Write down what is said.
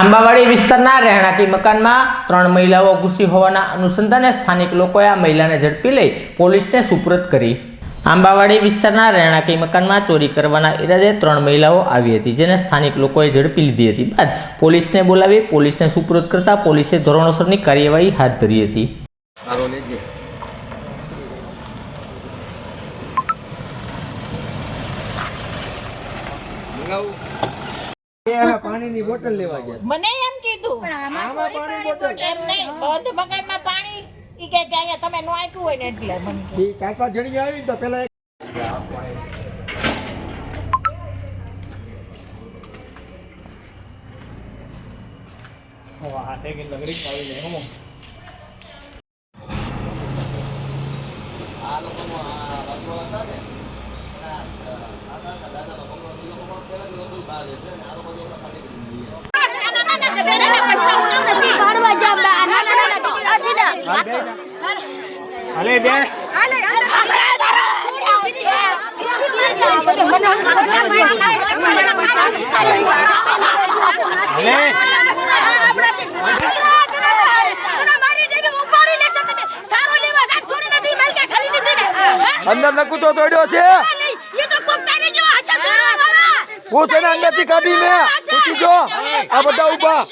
આંબાવાડી વિસ્તારના રહેણાંકી મકાનમાં ત્રણ મહિલાઓ ઘૂસી હોવાના અનુસંધાને સ્થાનિક લોકોએ આ મહિલાને ઝડપી લઈ પોલીસને સુપરત કરી. આંબાવાડી વિસ્તારના રહેણાંકી મકાનમાં ચોરી કરવાના ઈરાદે ત્રણ મહિલાઓ આવી હતી, જેને સ્થાનિક લોકોએ ઝડપી લીધી હતી. બાદ પોલીસને બોલાવી પોલીસને સુપરત કરતા પોલીસે ધોરણસરની કાર્યવાહી હાથ ધરી હતી. મંગાવું પાણીની બોટલ લેવા ગયા. મને એમ કીધું. આમાં પાણી બોટલ. એમ નહીં બંધ મકાનમાં પાણી ઈ કે કે તમે નો આપ્યું હોય ને એટલે મને કે. ચાર પાંચ જણી આવી તો પેલા આ હતા ને હાલે. બેસ હાલે અંદર નકુતો તોડ્યો છે. હું છે ને અંદરથી કાઢી લે પૂછી જો આ બધા ઊભા